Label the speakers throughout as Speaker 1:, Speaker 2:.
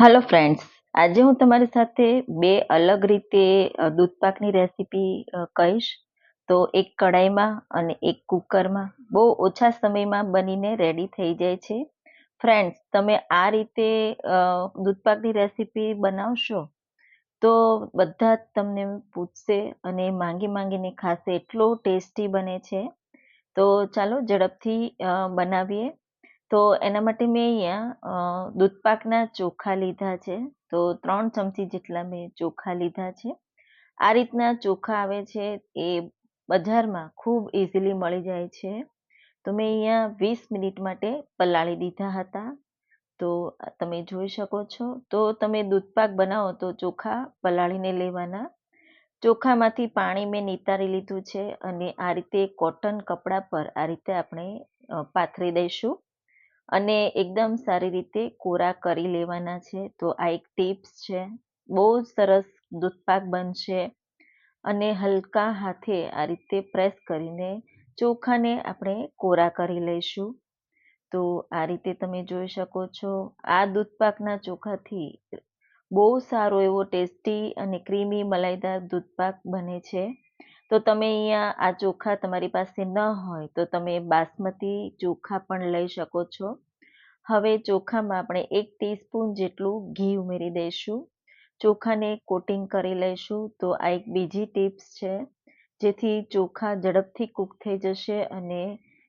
Speaker 1: હાલો friends આજે હું તમારી સાથે બે અલગ રીતે દૂધપાકની દૂધ પાકની રેસીપી કહીશ. તો એક કઢાઈમાં અને એક કુકરમાં બહુ ઓછા સમયમાં બનીને રેડી થઈ જાય છે. ફ્રેન્ડ્સ તમે આ રીતે દૂધપાકની દૂધ પાકની રેસીપી બનાવશો, તો બધા જ તમને પૂછશે અને માંગી માંગીને ખાશે. એટલો ટેસ્ટી બને છે. તો ચાલો ઝડપથી બનાવીએ. તો એના માટે મેં અહીંયા દૂધપાકના ચોખા લીધા છે. તો ત્રણ ચમચી જેટલા મેં ચોખા લીધા છે. આ રીતના ચોખા આવે છે એ બજારમાં ખૂબ ઇઝીલી મળી જાય છે. તો મેં અહીંયા વીસ મિનિટ માટે પલાળી દીધા હતા. તો તમે જોઈ શકો છો. તો તમે દૂધપાક બનાવો તો ચોખા પલાળીને લેવાના. ચોખામાંથી પાણી મેં નિતારી લીધું છે અને આ રીતે કોટન કપડા પર આ રીતે આપણે પાથરી દઈશું. અને એકદમ સારી રીતે કોરા કરી લેવાના છે. તો આ એક ટિપ્સ છે. બહુ જ સરસ દૂધપાક બનશે અને હલકા હાથે આ રીતે પ્રેસ કરીને ચોખાને આપણે કોરા કરી લઈશું. તો આ રીતે તમે જોઈ શકો છો, આ દૂધપાકના ચોખાથી બહુ સારો એવો ટેસ્ટી અને ક્રીમી મલાઈદાર દૂધપાક બને છે. તો તમે અહીંયા આ ચોખા તમારી પાસે ન હોય તો તમે બાસમતી ચોખા પણ લઈ શકો છો. હવે ચોખામાં આપણે એક ટીસ્પૂન જેટલું ઘી ઉમેરી દઈશું. ચોખાને કોટિંગ કરી લઈશું તો આ એક બીજી ટિપ્સ છે, જેથી ચોખા ઝડપથી કૂક થઈ જશે અને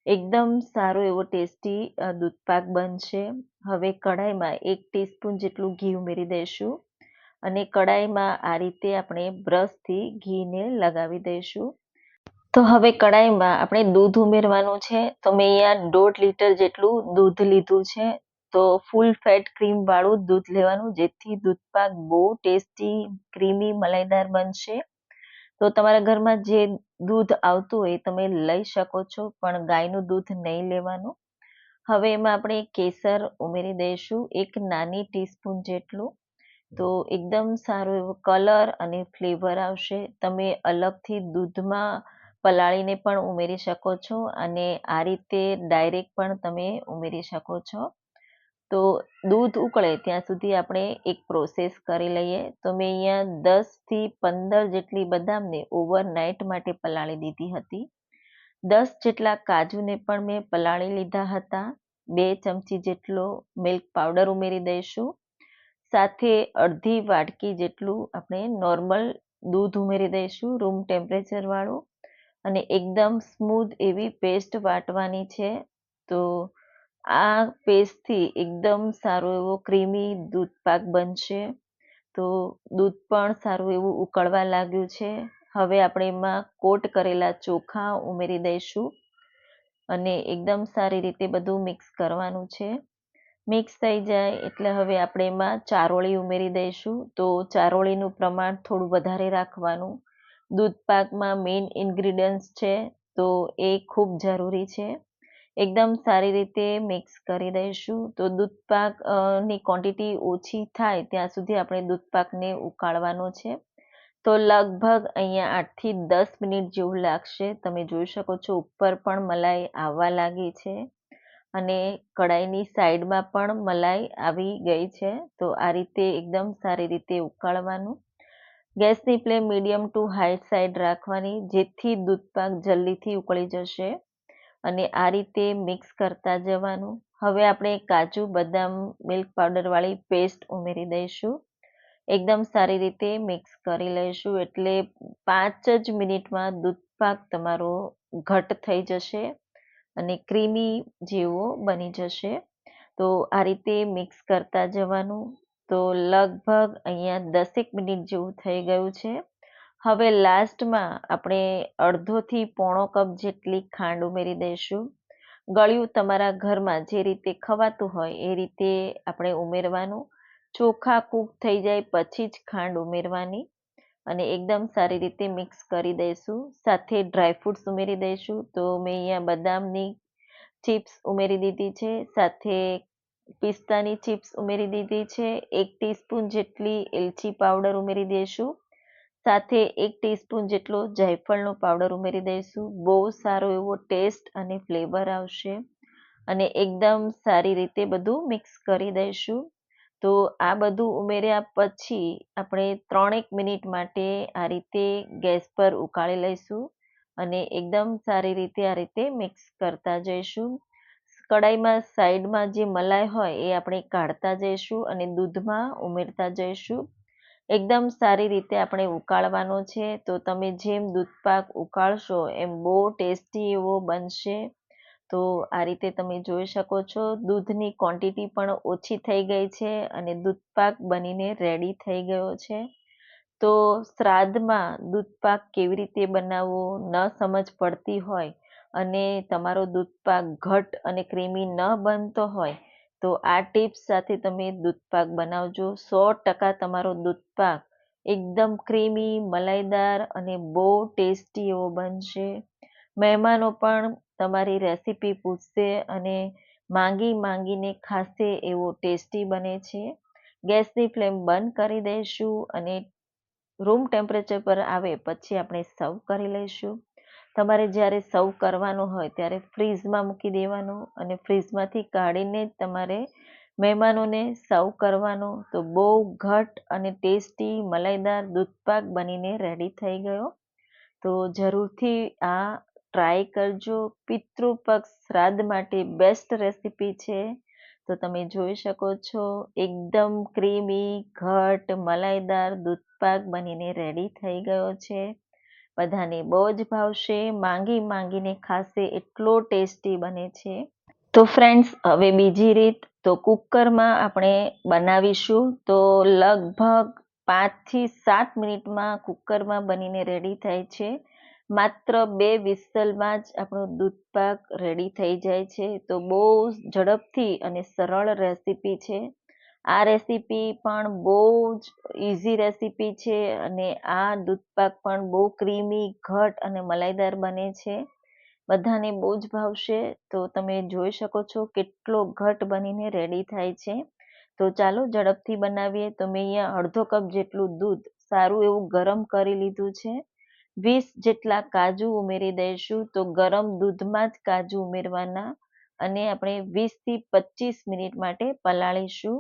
Speaker 1: એકદમ સારો એવો ટેસ્ટી દૂધપાક બનશે. હવે કઢાઈમાં એક ટીસ્પૂન જેટલું ઘી ઉમેરી દઈશું અને કઢાઈમાં આ રીતે આપણે બ્રશથી ઘીને લગાવી દઈશું. તો હવે કડાઈમાં આપણે દૂધ ઉમેરવાનું છે. તો મેં અહીંયા દોઢ લીટર જેટલું દૂધ લીધું છે. તો ફૂલ ફેટ ક્રીમ વાળું દૂધ લેવાનું, જેથી દૂધપાક બહુ ટેસ્ટી, ક્રીમી, મલાઈદાર બનશે. તો તમારા ઘરમાં જે દૂધ આવતું હોય તમે લઈ શકો છો, પણ ગાયનું દૂધ નહીં લેવાનું. હવે એમાં આપણે કેસર ઉમેરી દઈશું, એક નાની ટીસ્પૂન જેટલું. તો એકદમ સારો એવો કલર અને ફ્લેવર આવશે. તમે અલગથી દૂધમાં પલાળીને પણ ઉમેરી શકો છો અને આ રીતે ડાયરેક્ટ પણ તમે ઉમેરી શકો છો. તો દૂધ ઉકળે ત્યાં સુધી આપણે એક પ્રોસેસ કરી લઈએ. તો મેં અહીંયા દસથી પંદર જેટલી બદામને ઓવરનાઇટ માટે પલાળી દીધી હતી. દસ જેટલા કાજુને પણ મેં પલાળી લીધા હતા. બે ચમચી જેટલો મિલ્ક પાવડર ઉમેરી દઈશું. સાથે અડધી વાટકી જેટલું આપણે નોર્મલ દૂધ ઉમેરી દઈશું રૂમ ટેમ્પરેચર વાળું. અને એકદમ સ્મૂધ એવી પેસ્ટ વાટવાની છે. તો આ પેસ્ટથી એકદમ સારો એવો ક્રીમી દૂધપાક બનશે. તો દૂધ પણ સારું એવું ઉકળવા લાગ્યું છે. હવે આપણે એમાં કોટ કરેલા ચોખા ઉમેરી દઈશું અને એકદમ સારી રીતે બધું મિક્સ કરવાનું છે. મિક્સ થઈ જાય એટલે હવે આપણે એમાં ચારોળી ઉમેરી દઈશું. તો ચારોળીનું પ્રમાણ થોડું વધારે રાખવાનું. દૂધપાકમાં મેઇન ઇન્ગ્રીડિયન્ટ્સ છે તો એ ખૂબ જરૂરી છે. એકદમ સારી રીતે મિક્સ કરી દઈશું. તો દૂધપાક અ, ની ક્વોન્ટિટી ઓછી થાય ત્યાં સુધી આપણે દૂધપાકને ઉકાળવાનો છે. તો લગભગ અહીંયા આઠથી દસ મિનિટ જેવું લાગશે. તમે જોઈ શકો છો ઉપર પણ મલાઈ આવવા લાગી છે અને કઢાઈની સાઈડમાં પણ મલાઈ આવી ગઈ છે. તો આ રીતે એકદમ સારી રીતે ઉકાળવાનું. ગેસની flame medium to high side રાખવાની, જેથી દૂધપાક જલ્દીથી ઉકળી જશે અને આ રીતે મિક્સ કરતા જવાનું. હવે આપણે કાજુ, બદામ, મિલ્ક પાવડરવાળી પેસ્ટ ઉમેરી દઈશું. એકદમ સારી રીતે મિક્સ કરી લઈશું એટલે પાંચ જ મિનિટમાં દૂધપાક તમારો ઘટ થઈ જશે અને ક્રીમી જેવો બની જશે. તો આ રીતે મિક્સ કરતા જવાનું. તો લગભગ અહીંયા દસેક મિનિટ જેવું થઈ ગયું છે. હવે લાસ્ટમાં આપણે અડધોથી પોણો કપ જેટલી ખાંડ ઉમેરી દઈશું. ગળ્યું તમારા ઘરમાં જે રીતે ખવાતું હોય એ રીતે આપણે ઉમેરવાનું. ચોખા કૂક થઈ જાય પછી જ ખાંડ ઉમેરવાની. અને એકદમ સારી રીતે મિક્સ કરી દઈશું. સાથે ડ્રાયફ્રૂટ્સ ઉમેરી દઈશું. તો મેં અહીંયા બદામની ચિપ્સ ઉમેરી દીધી છે. સાથે પિસ્તાની ચિપ્સ ઉમેરી દીધી છે. એક ટીસ્પૂન જેટલી એલચી પાવડર ઉમેરી દઈશું સાથે એક ટીસ્પૂન જેટલો જાયફળનો પાવડર ઉમેરી દઈશું બહુ સારો એવો ટેસ્ટ અને ફ્લેવર આવશે. અને એકદમ સારી રીતે બધું મિક્સ કરી દઈશું તો આ બધું ઉમેર્યા પછી આપણે ત્રણેક મિનિટ માટે આ રીતે ગેસ પર ઉકાળી લઈશું. અને એકદમ સારી રીતે આ રીતે મિક્સ કરતા જઈશું. કડાઈમાં, સાઈડમાં જે મલાઈ હોય એ આપણે કાઢતા જઈશું અને દૂધમાં ઉમેરતા જઈશું. એકદમ સારી રીતે આપણે ઉકાળવાનો છે, તો તમે જેમ દૂધપાક ઉકાળશો એમ બહુ ટેસ્ટી એવો બનશે. તો આ રીતે તમે જોઈ શકો છો, દૂધની ક્વોન્ટિટી પણ ઓછી થઈ ગઈ છે અને દૂધપાક બનીને રેડી થઈ ગયો છે. તો શ્રાદ્ધમાં દૂધપાક કેવી રીતે બનાવવો ન સમજ પડતી હોય અને તમારો દૂધપાક ઘટ અને ક્રીમી ન બનતો હોય, તો આ ટિપ્સ સાથે તમે દૂધપાક બનાવજો. સો ટકા તમારો દૂધપાક એકદમ ક્રીમી, મલાઈદાર અને બહુ ટેસ્ટી એવો બનશે. મહેમાનો પણ તમારી રેસીપી પૂછશે અને માંગી માંગીને ખાશે એવો ટેસ્ટી બને છે. ગેસની ફ્લેમ બંધ કરી દઈશું અને રૂમ ટેમ્પરેચર પર આવે પછી આપણે સર્વ કરી લઈશું. તમારે જ્યારે સર્વ કરવાનો હોય ત્યારે ફ્રીઝમાં મૂકી દેવાનો અને ફ્રીઝમાંથી કાઢીને તમારે મહેમાનોને સર્વ કરવાનો. તો બહુ ઘટ અને ટેસ્ટી, મલાઈદાર દૂધપાક બનીને રેડી થઈ ગયો. તો જરૂરથી આ ટ્રાય કરજો. પિતૃપક્ષ શ્રાદ્ધ માટે બેસ્ટ રેસીપી છે. તો તમે જોઈ શકો છો, એકદમ ક્રીમી ઘટ, મલાઈદાર દૂધપાક બનીને રેડી થઈ ગયો છે. બધાને બહુ જ ભાવશે, માંગી માંગીને ખાશે, એટલો ટેસ્ટી બને છે. તો ફ્રેન્ડ્સ, હવે બીજી રીત, તો કુકરમાં આપણે બનાવીશું, તો લગભગ પાંચથી સાત મિનિટમાં કુકરમાં બનીને રેડી થાય છે. માત્ર બે વિસલમાં જ આપણો દૂધપાક રેડી થઈ જાય છે. તો બહુ ઝડપથી અને સરળ રેસીપી છે. આ રેસીપી પણ બહુ જ ઇઝી રેસીપી છે અને આ દૂધપાક પણ બહુ ક્રીમી ઘટ અને મલાઈદાર બને છે. બધાને બહુ જ ભાવશે. તો તમે જોઈ શકો છો કેટલો ઘટ બનીને રેડી થાય છે. તો ચાલો ઝડપથી બનાવીએ. તો મેં અહીંયા અડધો કપ જેટલું દૂધ સારું એવું ગરમ કરી લીધું છે. વીસ જેટલા કાજુ ઉમેરી દઈશું. તો ગરમ દૂધમાં જ કાજુ ઉમેરવાના. અને આપણે વીસથી પચીસ મિનિટ માટે પલાળીશું.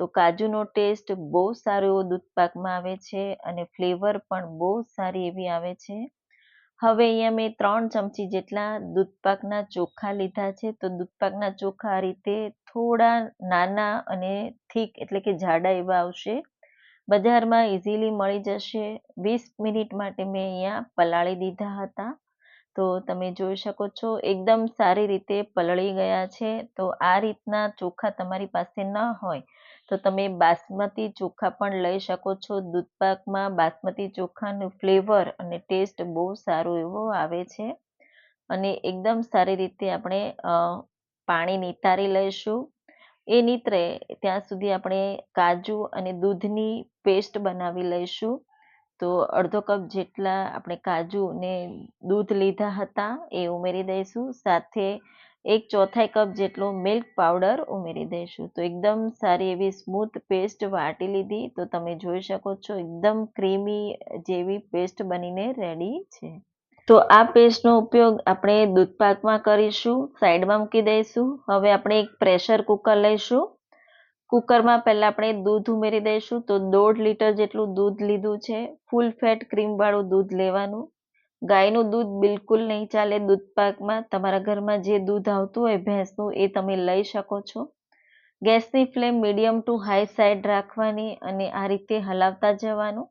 Speaker 1: તો કાજુનો ટેસ્ટ બહુ સારો એવો દૂધપાકમાં આવે છે અને ફ્લેવર પણ બહુ સારી એવી આવે છે. હવે અહીંયા મેં ત્રણ ચમચી જેટલા દૂધપાકના ચોખા લીધા છે. તો દૂધપાકના ચોખા આ રીતે થોડા નાના અને થીક એટલે કે જાડા એવા આવશે. બજારમાં ઇઝીલી મળી જશે. વીસ મિનિટ માટે મેં અહીંયા પલાળી દીધા હતા. તો તમે જોઈ શકો છો એકદમ સારી રીતે પલળી ગયા છે. તો આ રીતના ચોખા તમારી પાસે ન હોય તો તમે બાસમતી ચોખા પણ લઈ શકો છો. દૂધપાકમાં બાસમતી ચોખાનું ફ્લેવર અને ટેસ્ટ બહુ સારો એવો આવે છે. અને એકદમ સારી રીતે આપણે પાણી નિતારી લઈશું. એ નીતરે ત્યાં સુધી આપણે કાજુ અને દૂધની પેસ્ટ બનાવી લઈશું. તો અડધો કપ જેટલા આપણે કાજુ ને દૂધ લીધા હતા એ ઉમેરી દઈશું. સાથે એક ચોથાઈ કપ જેટલો મિલ્ક પાવડર ઉમેરી દઈશું. તો એકદમ સારી એવી સ્મૂથ પેસ્ટ વાટી લીધી. તો તમે જોઈ શકો છો, એકદમ ક્રીમી જેવી પેસ્ટ બનીને રેડી છે. તો આ પેસ્ટનો ઉપયોગ આપણે દૂધપાકમાં કરીશું સાઈડમાં મૂકી દઈશું. હવે આપણે એક પ્રેશર કુકર લઈશું. કુકરમાં પહેલાં આપણે દૂધ ઉમેરી દઈશું. તો દોઢ લીટર જેટલું દૂધ લીધું છે. ફૂલ ફેટ ક્રીમવાળું દૂધ લેવાનું. ગાયનું દૂધ બિલકુલ નહીં ચાલે. દૂધ પાકમાં તમારા ઘરમાં જે દૂધ આવતું હોય, ભેંસનું, એ તમે લઈ શકો છો. ગેસની flame medium to high side રાખવાની અને આ રીતે હલાવતા જવાનું.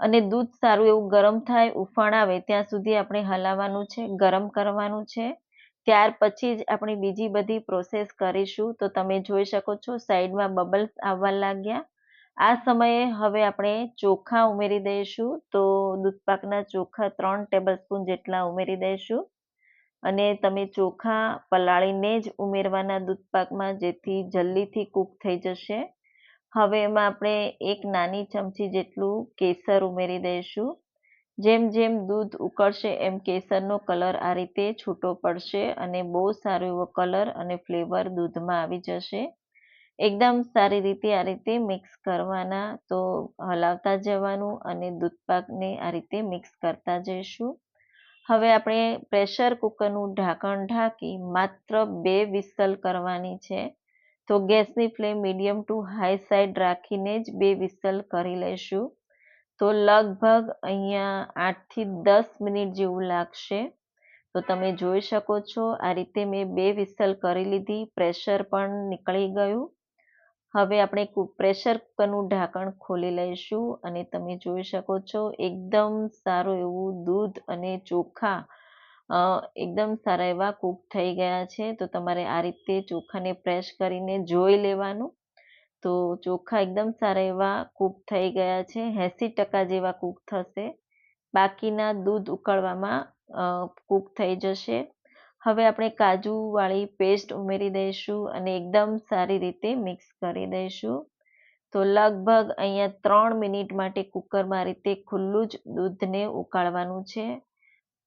Speaker 1: અને દૂધ સારું એવું ગરમ થાય, ઉફાણ આવે, ત્યાં સુધી આપણે હલાવવાનું છે, ગરમ કરવાનું છે. ત્યાર પછી જ આપણે બીજી બધી પ્રોસેસ કરીશું. તો તમે જોઈ શકો છો, સાઈડમાં બબલ્સ આવવા લાગ્યા. આ સમયે હવે આપણે ચોખા ઉમેરી દઈશું. તો દૂધપાકના ચોખા ત્રણ ટેબલ સ્પૂન જેટલા ઉમેરી દઈશું. અને તમે ચોખા પલાળીને જ ઉમેરવાના દૂધપાકમાં, જેથી જલ્દીથી કૂક થઈ જશે. હવે એમાં આપણે એક નાની ચમચી જેટલું કેસર ઉમેરી દઈશું. જેમ જેમ દૂધ ઉકળશે, એમ કેસરનો કલર આ રીતે છૂટો પડશે અને બહુ સારો એવો કલર અને ફ્લેવર દૂધમાં આવી જશે. એકદમ સારી રીતે આ રીતે મિક્સ કરવાના. તો હલાવતા જવાનું અને દૂધપાકને આ રીતે મિક્સ કરતા જઈશું. હવે આપણે પ્રેશર કુકરનું ઢાંકણ ઢાંકી માત્ર બે વિસલ કરવાની છે. તો ગેસની flame medium to high side રાખીને જ બે વિસલ કરી લઈશું. તો લગભગ અહીંયા આઠથી દસ મિનિટ જેવું લાગશે. તો તમે જોઈ શકો છો આ રીતે મેં બે વિસલ કરી લીધી. પ્રેશર પણ નીકળી ગયું. હવે આપણે પ્રેશર કુકરનું ઢાંકણ ખોલી લઈશું અને તમે જોઈ શકો છો એકદમ સારું એવું દૂધ અને ચોખા એકદમ સારા એવા કૂક થઈ ગયા છે. તો તમારે આ રીતે ચોખાને પ્રેસ કરીને જોઈ લેવાનું. તો ચોખા એકદમ સારા એવા કૂક થઈ ગયા છે. એંસી ટકા જેવા કૂક થશે. બાકીના દૂધ ઉકળવામાં કૂક થઈ જશે. હવે આપણે કાજુવાળી પેસ્ટ ઉમેરી દઈશું અને એકદમ સારી રીતે મિક્સ કરી દઈશું. તો લગભગ અહીંયા ત્રણ મિનિટ માટે કુકરમાં રીતે ખુલ્લું જ દૂધને ઉકાળવાનું છે.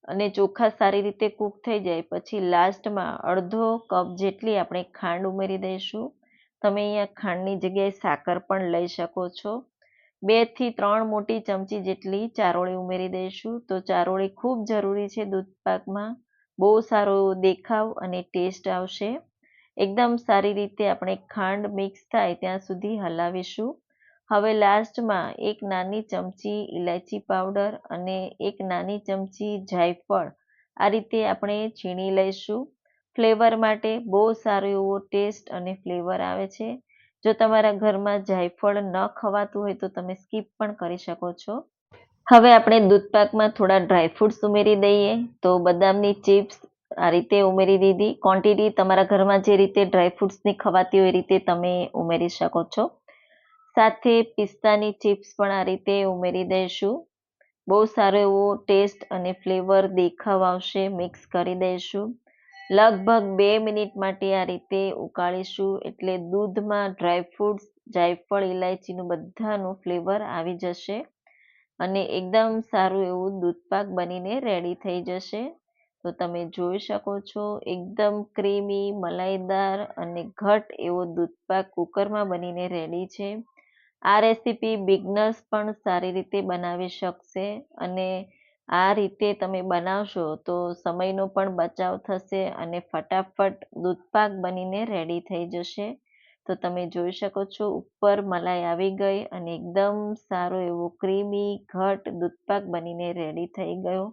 Speaker 1: અને ચોખા સારી રીતે કૂક થઈ જાય પછી લાસ્ટમાં અડધો કપ જેટલી આપણે ખાંડ ઉમેરી દઈશું. તમે અહીંયા ખાંડની જગ્યાએ સાકર પણ લઈ શકો છો. બેથી ત્રણ મોટી ચમચી જેટલી ચારોળી ઉમેરી દઈશું. તો ચારોળી ખૂબ જરૂરી છે દૂધ પાકમાં બહુ સારો દેખાવ અને ટેસ્ટ આવશે. એકદમ સારી રીતે આપણે ખાંડ મિક્સ થાય ત્યાં સુધી હલાવીશું. હવે લાસ્ટમાં એક નાની ચમચી ઇલાયચી પાવડર અને એક નાની ચમચી જાયફળ. આ રીતે આપણે છીણી લઈશું. ફ્લેવર માટે બહુ સારો એવો ટેસ્ટ અને ફ્લેવર આવે છે. જો તમારા ઘરમાં જાયફળ ન ખવાતું હોય તો તમે સ્કીપ પણ કરી શકો છો. હવે આપણે દૂધપાકમાં થોડા ડ્રાયફ્રૂટ્સ ઉમેરી દઈએ. તો બદામની ચિપ્સ આ રીતે ઉમેરી દીધી. ક્વોન્ટિટી તમારા ઘરમાં જે રીતે ડ્રાયફ્રૂટ્સની ખવાતી હોય એ રીતે તમે ઉમેરી શકો છો. સાથે પિસ્તાની ચિપ્સ પણ આ રીતે ઉમેરી દઈશું. બહુ સારો એવો ટેસ્ટ અને ફ્લેવર દેખાવ આવશે મિક્સ કરી દઈશું. લગભગ બે મિનિટ માટે આ રીતે ઉકાળીશું એટલે દૂધમાં ડ્રાયફ્રૂટ્સ જાયફળ ઇલાયચીનું બધાનું ફ્લેવર આવી જશે. અને એકદમ સારું એવું દૂધપાક બનીને રેડી થઈ જશે. તો તમે જોઈ શકો છો, એકદમ ક્રીમી મલાઈદાર અને ઘટ એવો દૂધપાક કુકરમાં બનીને રેડી છે. આ રેસીપી બિગનર્સ પણ સારી રીતે બનાવી શકશે અને આ રીતે તમે બનાવશો તો સમયનો પણ બચાવ થશે અને ફટાફટ દૂધપાક બનીને રેડી થઈ જશે. તો તમે જોઈ શકો છો, ઉપર મલાઈ આવી ગઈ અને એકદમ સારો એવો ક્રીમી, ઘટ દૂધપાક બનીને રેડી થઈ ગયો.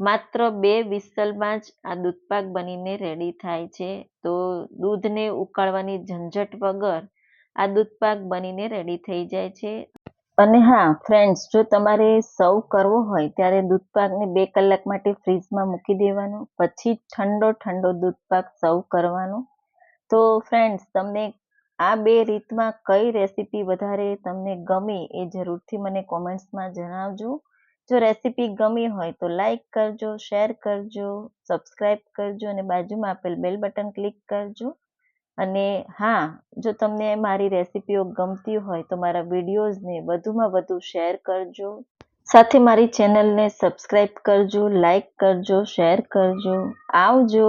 Speaker 1: માત્ર બે વિસલમાં જ આ દૂધપાક બનીને રેડી થાય છે. તો દૂધને ઉકાળવાની ઝંઝટ વગર આ દૂધપાક બનીને રેડી થઈ જાય છે. અને હા ફ્રેન્ડ્સ જો તમારે સર્વ કરવો હોય ત્યારે દૂધપાકને બે કલાક માટે ફ્રીજમાં મૂકી દેવાનો, પછી ઠંડો ઠંડો દૂધપાક સર્વ કરવાનો. તો ફ્રેન્ડ્સ તમને આ બે રીતમાં કઈ રેસીપી વધારે તમને ગમી એ જરૂરથી મને કોમેન્ટ્સમાં જણાવજો. જો રેસીપી ગમી હોય તો લાઈક કરજો શેર કરજો સબસ્ક્રાઈબ કરજો અને બાજુમાં આપેલ બેલ બટન ક્લિક કરજો. અને હા, જો તમને મારી રેસીપીઓ ગમતી હોય તો મારા વિડીયોઝને વધુમાં વધુ શેર કરજો. સાથે મારી ચેનલને સબસ્ક્રાઈબ કરજો લાઈક કરજો શેર કરજો. આવજો.